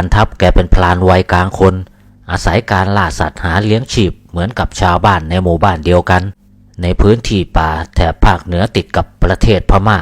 านทัพแกเป็นพลานวัยกลางคน อาศัยการล่าสัตว์หาเลี้ยงชีพเหมือนกับชาวบ้านในหมู่บ้านเดียวกัน ในพื้นที่ป่าแถบภาคเหนือติดกับประเทศพม่า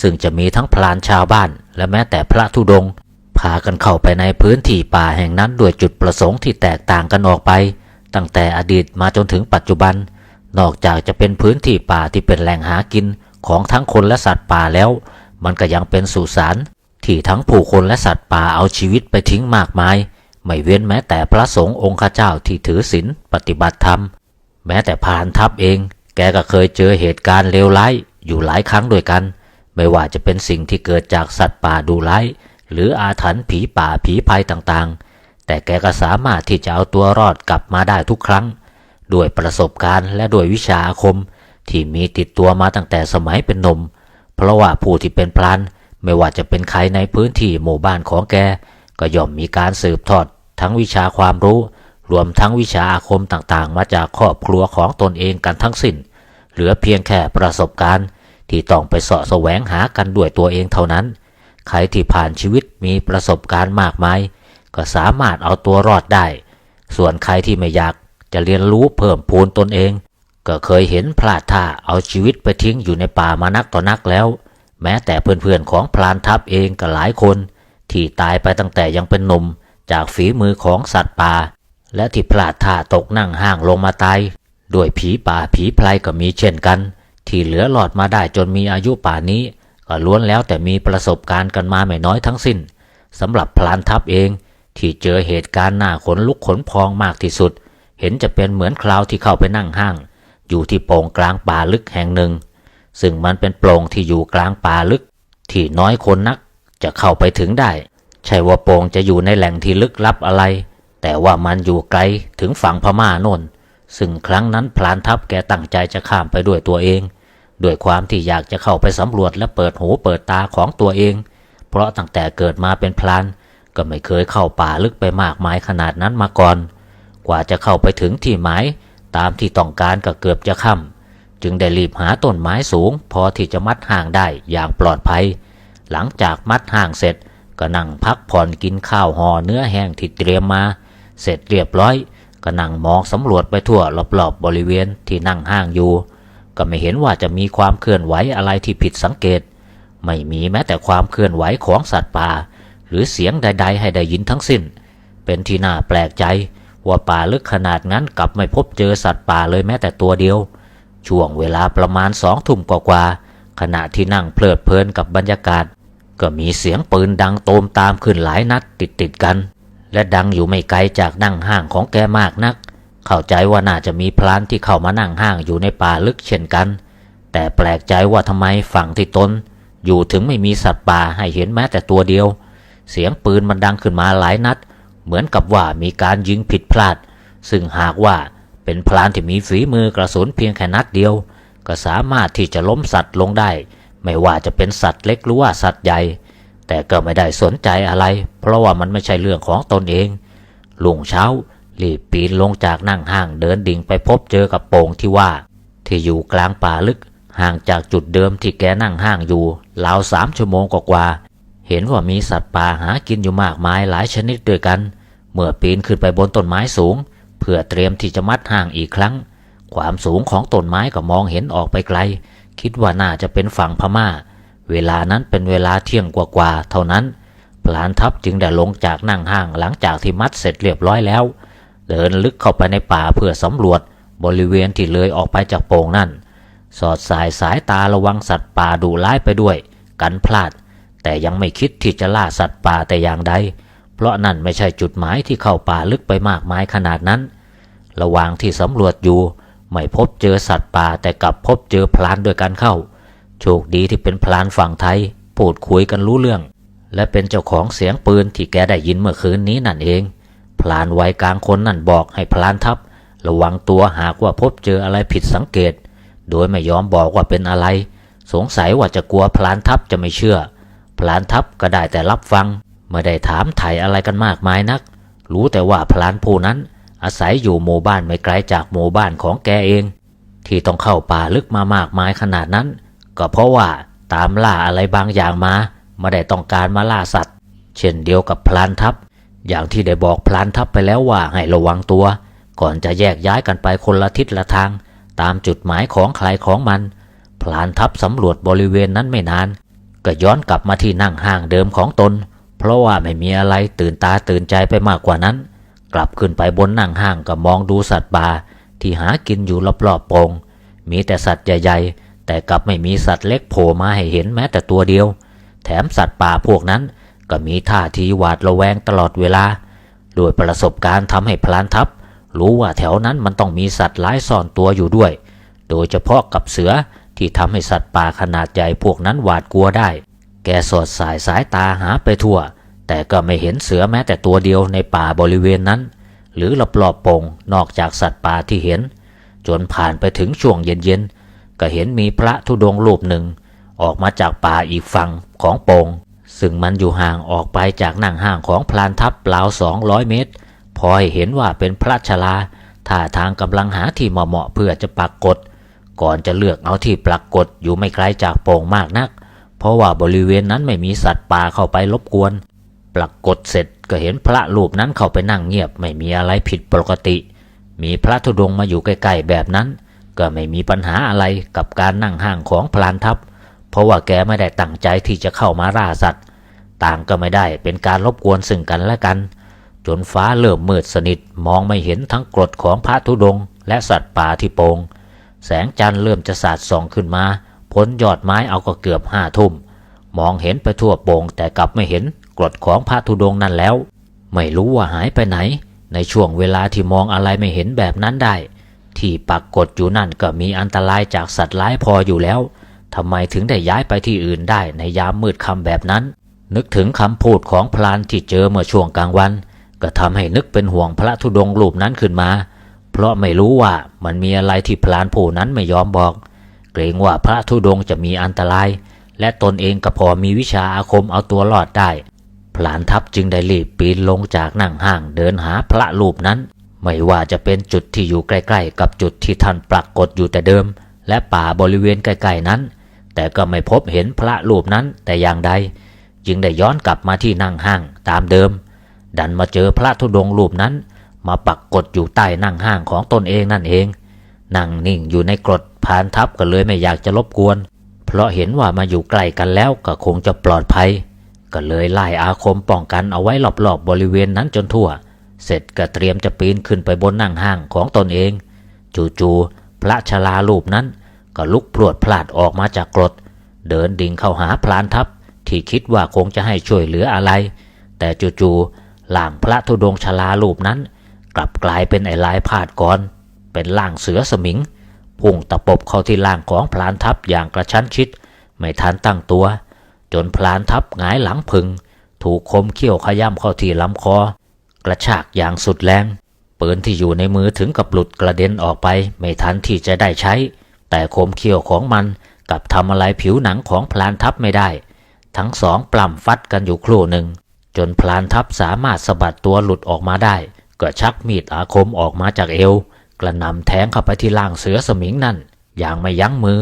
ซึ่งจะมีทั้งพลานชาวบ้าน และแม้แต่พระธุดงค์พากันเข้าไปในพื้นที่ป่าแห่งนั้นด้วยจุดประสงค์ที่แตกต่างกันออกไป ตั้งแต่อดีตมาจนถึงปัจจุบัน นอกจากจะเป็นพื้นที่ป่าที่เป็นแหล่งหากินของทั้งคนและสัตว์ป่าแล้ว มันก็ยังเป็นสุสาน ที่ทั้งผู้คนและสัตว์ป่าเอาชีวิตไปทิ้งมากมาย ไม่เว้นแม้แต่พระสงฆ์องค์ข้าเจ้าที่ถือศีลปฏิบัติธรรม แม้แต่พานทัพเอง แกก็เคยเจอเหตุการณ์เลวร้ายอยู่หลายครั้งด้วยกัน ไม่ว่าจะเป็นสิ่งที่เกิดจากสัตว์ป่าดูร้ายหรืออาถรรพ์ผีป่าผีภัยต่างๆ แต่แกก็สามารถที่จะเอาตัวรอดกลับมาได้ทุกครั้ง ด้วยประสบการณ์และด้วยวิชาอาคมที่มีติดตัวมาตั้งแต่สมัยเป็นนม เพราะว่าผู้ที่เป็นพลาน ไม่ว่าจะเป็นใครในพื้นที่หมู่บ้านของแก ก็ย่อมมีการสืบทอด ทั้งวิชาความรู้ รวมทั้งวิชาอาคมต่างๆ มาจากครอบครัวของตนเองกันทั้งสิ้น เหลือเพียงแค่ประสบการณ์ ที่ต้องไปเสาะแสวงหากันด้วยตัวเองเท่านั้น ใครที่ผ่านชีวิตมีประสบการณ์มากมาย ก็สามารถเอาตัวรอดได้ ส่วนใครที่ไม่อยากจะเรียนรู้เพิ่มพูนตนเอง ก็เคยเห็นพลาดท่าเอาชีวิตไปทิ้งอยู่ในป่ามานักต่อนักแล้ว แม้แต่เพื่อนๆของพลานทัพเองก็หลายคน ที่ตายไปตั้งแต่ยังเป็นหนุ่มจากฝีมือของสัตว์ป่า และที่พลาดท่าตกนั่งห้างลงมาตายด้วยผีป่าผีไพรก็มีเช่นกัน ที่เหลือหลอดมาได้จนมีอายุป่านี้ ก็ล้วนแล้วแต่มีประสบการณ์กันมาไม่น้อยทั้งสิ้นสำหรับพลานทัพเองที่เจอเหตุการณ์หน้าขนลุกขนพองมากที่สุด เห็นจะเป็นเหมือนคราวที่เข้าไปนั่งห้าง อยู่ที่โป่งกลางป่าลึกแห่งหนึ่ง ซึ่งมันเป็นโปร่งที่อยู่กลางป่าลึก ที่น้อยคนนัก จะเข้าไปถึงได้ ใช่ว่าโป่งจะอยู่ในแหล่งที่ลึกลับอะไร แต่ว่ามันอยู่ไกลถึงฝั่งพม่าโน่น ซึ่งครั้งนั้นพลานทัพแกตั้งใจจะข้ามไปด้วยตัวเอง ด้วยความที่อยากจะเข้าไปสำรวจและเปิดหูเปิดตาของตัวเอง เพราะตั้งแต่เกิดมาเป็นพลานก็ไม่เคยเข้าป่าลึกไปมากมายขนาดนั้นมาก่อน กว่าจะเข้าไปถึงที่หมาย ตามที่ต้องการก็เกือบจะค่ำ จึงได้รีบหาต้นไม้สูง พอที่จะมัดห่างได้อย่างปลอดภัย หลังจากมัดห่างเสร็จก็นั่งพักผ่อนกินข้าวห่อเนื้อแห้งที่เตรียมมา เสร็จเรียบร้อยก็นั่งมองสำรวจไปทั่วรอบๆบบริเวณที่นั่งห้างอยู่ ก็ไม่เห็นว่าจะมีความเคลื่อนไหวอะไรที่ผิดสังเกต ไม่มีแม้แต่ความเคลื่อนไหวของสัตว์ป่า หรือเสียงใด ๆ ให้ได้ยินทั้งสิ้น เป็นที่น่าแปลกใจว่าป่าลึกขนาดนั้นกลับไม่พบเจอสัตว์ป่าเลยแม้แต่ตัวเดียว ช่วงเวลาประมาณสองทุ่มกว่าๆขณะที่นั่งเพลิดเพลินกับบรรยากาศ ก็มีเสียงปืนดังโตมตามขึ้นหลายนัดติดติดๆกัน และดังอยู่ไม่ไกลจากนั่งห้างของแกมากนัก เข้าใจว่าน่าจะมีพลานที่เข้ามานั่งห้างอยู่ในป่าลึกเช่นกัน แต่แปลกใจว่าทำไมฝั่งที่ตนอยู่ถึงไม่มีสัตว์ป่าให้เห็นแม้แต่ตัวเดียว เสียงปืนมันดังขึ้นมาหลายนัด เหมือนกับว่ามีการยิงผิดพลาด ซึ่งหากว่า เป็นพลานที่มีฝีมือกระสุนเพียงแค่นัดเดียว ก็สามารถที่จะล้มสัตว์ลงได้ ไม่ว่าจะเป็นสัตว์เล็กหรือว่าสัตว์ใหญ่ แต่ก็ไม่ได้สนใจอะไร เพราะว่ามันไม่ใช่เรื่องของตนเองลุงเช้ารีบปีนลงจากนั่งห้างเดินดิ่งไปพบเจอกับโป่งที่ว่า ที่อยู่กลางป่าลึกห่างจากจุดเดิมที่แกนั่งห้างอยู่ราวสามชั่วโมงกว่าเห็นว่ามีสัตว์ป่าหากินอยู่มากมายหลายชนิดด้วยกัน เมื่อปีนขึ้นไปบนต้นไม้สูง เพื่อเตรียมที่จะมัดห่างอีกครั้ง ความสูงของต้นไม้ก็มองเห็นออกไปไกล คิดว่าน่าจะเป็นฝั่งพม่า เวลานั้นเป็นเวลาเที่ยงกว่าๆเท่านั้นพลานทัพจึงได้ลงจากนั่งห้างหลังจากที่มัดเสร็จเรียบร้อยแล้ว เดินลึกเข้าไปในป่าเพื่อสำรวจบริเวณที่เลยออกไปจากโป่งนั่น สอดสายสายตาระวังสัตว์ป่าดุร้ายไปด้วย กันพลาด แต่ยังไม่คิดที่จะล่าสัตว์ป่าแต่อย่างใด เพราะนั่นไม่ใช่จุดหมายที่เข้าป่าลึกไปมากมายขนาดนั้น ระหว่างที่สำรวจอยู่ ไม่พบเจอสัตว์ป่าแต่กลับพบเจอพลานด้วยกันเข้า โชคดีที่เป็นพลานฝั่งไทยพูดคุยกันรู้เรื่อง และเป็นเจ้าของเสียงปืนที่แกได้ยินเมื่อคืนนี้นั่นเอง พลานวัยกลางคนนั่นบอกให้พลานทัพ ระวังตัวหากว่าพบเจออะไรผิดสังเกต โดยไม่ยอมบอกว่าเป็นอะไร สงสัยว่าจะกลัวพลานทัพจะไม่เชื่อ พลานทัพก็ได้แต่รับฟัง ไม่ได้ถามไถ่อะไรกันมากมายนัก รู้แต่ว่าพลานผู้นั้น อาศัยอยู่หมู่บ้านไม่ไกลจากหมู่บ้านของแกเอง ที่ต้องเข้าป่าลึกมามากมายขนาดนั้น ก็เพราะว่าตามล่าอะไรบางอย่างมาไม่ได้ต้องการมาล่าสัตว์ เช่นเดียวกับพลานทัพ อย่างที่ได้บอกพลานทัพไปแล้วว่าให้ระวังตัว ก่อนจะแยกย้ายกันไปคนละทิศละทาง ตามจุดหมายของใครของมัน พลานทัพสำรวจบริเวณนั้นไม่นาน ก็ย้อนกลับมาที่นั่งห้างเดิมของตน เพราะว่าไม่มีอะไรตื่นตาตื่นใจไปมากกว่านั้น กลับขึ้นไปบนนั่งห้างก็มองดูสัตว์ป่าที่หากินอยู่รอบๆโปงมีแต่สัตว์ใหญ่ๆ แต่กลับไม่มีสัตว์เล็กโผล่มาให้เห็นแม้แต่ตัวเดียว แถมสัตว์ป่าพวกนั้นก็มีท่าทีหวาดระแวงตลอดเวลาโดยประสบการณ์ทำให้พลานทัพ รู้ว่าแถวนั้นมันต้องมีสัตว์ร้ายซ่อนตัวอยู่ด้วย โดยเฉพาะกับเสือที่ทำให้สัตว์ป่าขนาดใหญ่พวกนั้นหวาดกลัวได้ แกสอดสายสายตาหาไปทั่ว แต่ก็ไม่เห็นเสือแม้แต่ตัวเดียวในป่าบริเวณนั้น หรือรอบๆโปงนอกจากสัตว์ป่าที่เห็น จนผ่านไปถึงช่วงเย็นๆ ก็เห็นมีพระธุดงรูปหนึ่ง ออกมาจากป่าอีกฝั่งของโปง ซึ่งมันอยู่ห่างออกไปจากนั่งห้างของพลานทัพราวสองร้อยเมตร พอให้เห็นว่าเป็นพระชลาท่าทางกำลังหาที่เหมาะเพื่อจะปักกดก่อนจะเลือกเอาที่ปรากฏอยู่ไม่ไกลจากโป่งมากนัก เพราะว่าบริเวณนั้นไม่มีสัตว์ป่าเข้าไปรบกวน ปรากฏเสร็จก็เห็นพระรูปนั้นเข้าไปนั่งเงียบไม่มีอะไรผิดปกติ มีพระธุดงค์มาอยู่ใกล้ๆแบบนั้น ก็ไม่มีปัญหาอะไรกับการนั่งห้างของพลานทัพ เพราะว่าแกไม่ได้ตั้งใจที่จะเข้ามาล่าสัตว์ ต่างก็ไม่ได้เป็นการรบกวนซึ่งกันและกัน จนฟ้าเริ่มมืดสนิทมองไม่เห็นทั้งกรดของพระธุดงค์และสัตว์ป่าที่โปงแสงจันทร์เริ่มจะสาดส่องขึ้นมา พ้นยอดไม้เอาก็เกือบห้าทุ่ม มองเห็นไปทั่วโป่งแต่กลับไม่เห็นกรดของพระธุดงนั่นแล้ว ไม่รู้ว่าหายไปไหน ในช่วงเวลาที่มองอะไรไม่เห็นแบบนั้นได้ ที่ปักกดอยู่นั่นก็มีอันตรายจากสัตว์ร้ายพออยู่แล้วทำไมถึงได้ย้ายไปที่อื่นได้ในยามมืดค่ำแบบนั้น นึกถึงคำพูดของพลานที่เจอเมื่อช่วงกลางวัน ก็ทำให้นึกเป็นห่วงพระธุดงรูปนั้นขึ้นมา เพราะไม่รู้ว่ามันมีอะไรที่พลานผู้นั้นไม่ยอมบอก กรงว่าพระธุดงค์จะมีอันตราย และตนเองก็พอมีวิชาอาคมเอาตัวรอดได้ พลานทัพจึงได้รีบปีนลงจากนั่งห้างเดินหาพระรูปนั้น ไม่ว่าจะเป็นจุดที่อยู่ใกล้ ๆ กับจุดที่ท่านปรากฏอยู่แต่เดิม และป่าบริเวณใกล้ๆนั้น แต่ก็ไม่พบเห็นพระรูปนั้นแต่อย่างใด จึงได้ย้อนกลับมาที่นั่งห้างตามเดิม ดันมาเจอพระธุดงค์รูปนั้น มาปักกดอยู่ใต้นั่งห้างของตนเองนั่นเองนั่งนิ่งอยู่ในกรด พานทัพก็เลยไม่อยากจะรบกวน เพราะเห็นว่ามาอยู่ใกล้กันแล้วก็คงจะปลอดภัย ก็เลยไล่อาคมป้องกันเอาไว้รอบๆบบริเวณนั้นจนทั่ว เสร็จก็เตรียมจะปีนขึ้นไปบนนั่งห้างของตนเอง จู่ๆพระชลารูปนั้น ก็ลุกพรวดพลาดออกมาจากกรด เดินดิ่งเข้าหาพลานทัพที่คิดว่าคงจะให้ช่วยเหลืออะไร แต่จู่ๆล่างพระธุดงชลารูปนั้น กลับกลายเป็นไอ้ลายพาดก่อน เป็นล่างเสือสมิง พุ่งตะปบเข้าที่ล่างของพลานทัพอย่างกระชั้นชิด ไม่ทันตั้งตัว จนพลานทัพหงายหลังพึง ถูกคมเขี้ยวขย้ำเข้าที่ลำคอ กระชากอย่างสุดแรงปืนที่อยู่ในมือถึงกับหลุดกระเด็นออกไป ไม่ทันที่จะได้ใช้ แต่คมเขี้ยวของมันกับทำอะไรผิวหนังของพลานทัพไม่ได้ ทั้งสองปล้ำฟัดกันอยู่ครู่หนึ่ง จนพลานทัพสามารถสะบัดตัวหลุดออกมาได้ ก็ชักมีดอาคมออกมาจากเอว กระนำแทงเข้าไปที่ล่างเสือสมิงนั่น อย่างไม่ยั้งมือ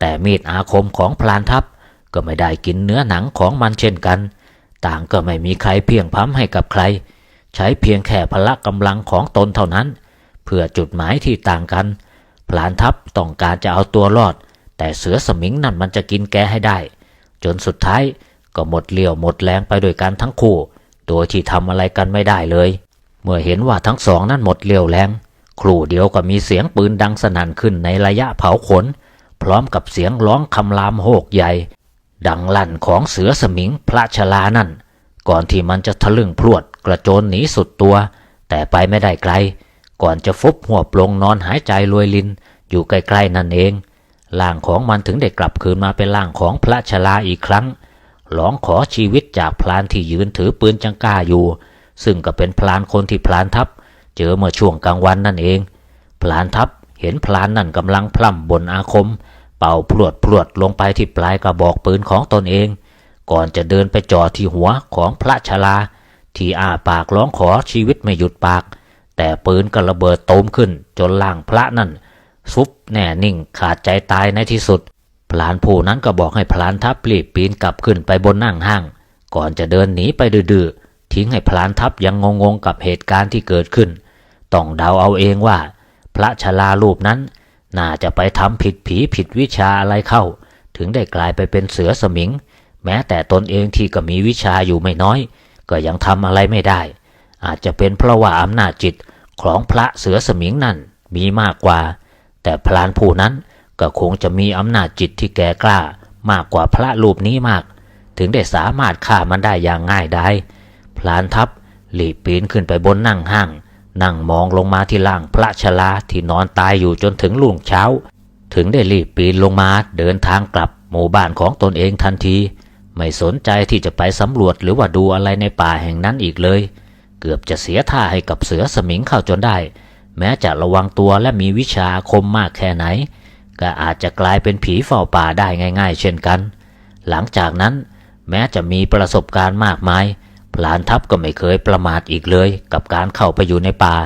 แต่มีดอาคมของพลานทัพก็ไม่ได้กินเนื้อหนังของมันเช่นกัน ต่างก็ไม่มีใครเพียงพ้ำให้กับใคร ใช้เพียงแค่พละกำลังของตนเท่านั้น เพื่อจุดหมายที่ต่างกัน พลานทัพต้องการจะเอาตัวรอด แต่เสือสมิงนั่นมันจะกินแกให้ได้ จนสุดท้ายก็หมดเลี่ยวหมดแรงไปด้วยกันทั้งคู่ โดยที่ทำอะไรกันไม่ได้เลย เมื่อเห็นว่าทั้งสองนั้นหมดเลี่ยวแรง ครู่เดียวก็มีเสียงปืนดังสนั่นขึ้นในระยะเผาขน พร้อมกับเสียงร้องคำรามโหกใหญ่ ดังลั่นของเสือสมิงพระชลานั่น ก่อนที่มันจะทะลึ่งพรวดกระโจนหนีสุดตัว แต่ไปไม่ได้ไกล ก่อนจะฟุบหัวปลงนอนหายใจรวยลิน อยู่ใกล้ๆนั่นเองร่างของมันถึงได้กลับคืนมาเป็นร่างของพระชลาอีกครั้งร้องขอชีวิตจากพลานที่ยืนถือปืนจังก้าอยู่ ซึ่งก็เป็นพลานคนที่พลานทัพ เจอเมื่อช่วงกลางวันนั่นเอง พลานทัพเห็นพลานนั่นกำลังพล่ำบนอาคม เป่าพรวดพรวดลงไปที่ปลายกระบอกปืนของตนเอง ก่อนจะเดินไปจ่อที่หัวของพระชลา ที่อ้าปากร้องขอชีวิตไม่หยุดปาก แต่ปืนก็ระเบิดโตมขึ้นจนล่างพระนั่นซุบแน่นิ่งขาดใจตายในที่สุด พลานผู้นั้นก็บอกให้พลานทัพรีบปีนกลับขึ้นไปบนนั่งห้าง ก่อนจะเดินหนีไปดื้อทิ้งให้พลานทัพยังงงๆกับเหตุการณ์ที่เกิดขึ้น ต้องเดาเอาเองว่า พระชลารูปนั้น น่าจะไปทำผิดผีผิดวิชาอะไรเข้า ถึงได้กลายไปเป็นเสือสมิง แม้แต่ตนเองที่ก็มีวิชาอยู่ไม่น้อย ก็ยังทำอะไรไม่ได้ อาจจะเป็นเพราะว่าอำนาจจิตของพระเสือสมิงนั่นมีมากกว่า แต่พลานผู้นั้นก็คงจะมีอำนาจจิตที่แก่กล้ามากกว่าพระรูปนี้มาก ถึงได้สามารถฆ่ามันได้อย่างง่ายได้พลานทัพหลีบปีนขึ้นไปบนนั่งห้าง นั่งมองลงมาที่ล่างพระชลาที่นอนตายอยู่จนถึงรุ่งเช้า ถึงได้รีบปีนลงมาเดินทางกลับหมู่บ้านของตนเองทันที ไม่สนใจที่จะไปสำรวจหรือว่าดูอะไรในป่าแห่งนั้นอีกเลย เกือบจะเสียท่าให้กับเสือสมิงเข้าจนได้ แม้จะระวังตัวและมีวิชาคมมากแค่ไหน ก็อาจจะกลายเป็นผีเฝ้าป่าได้ง่าย ๆ เช่นกัน หลังจากนั้นแม้จะมีประสบการณ์มากมาย พลานทัพก็ไม่เคยประมาทอีกเลย กับการเข้าไปอยู่ในป่า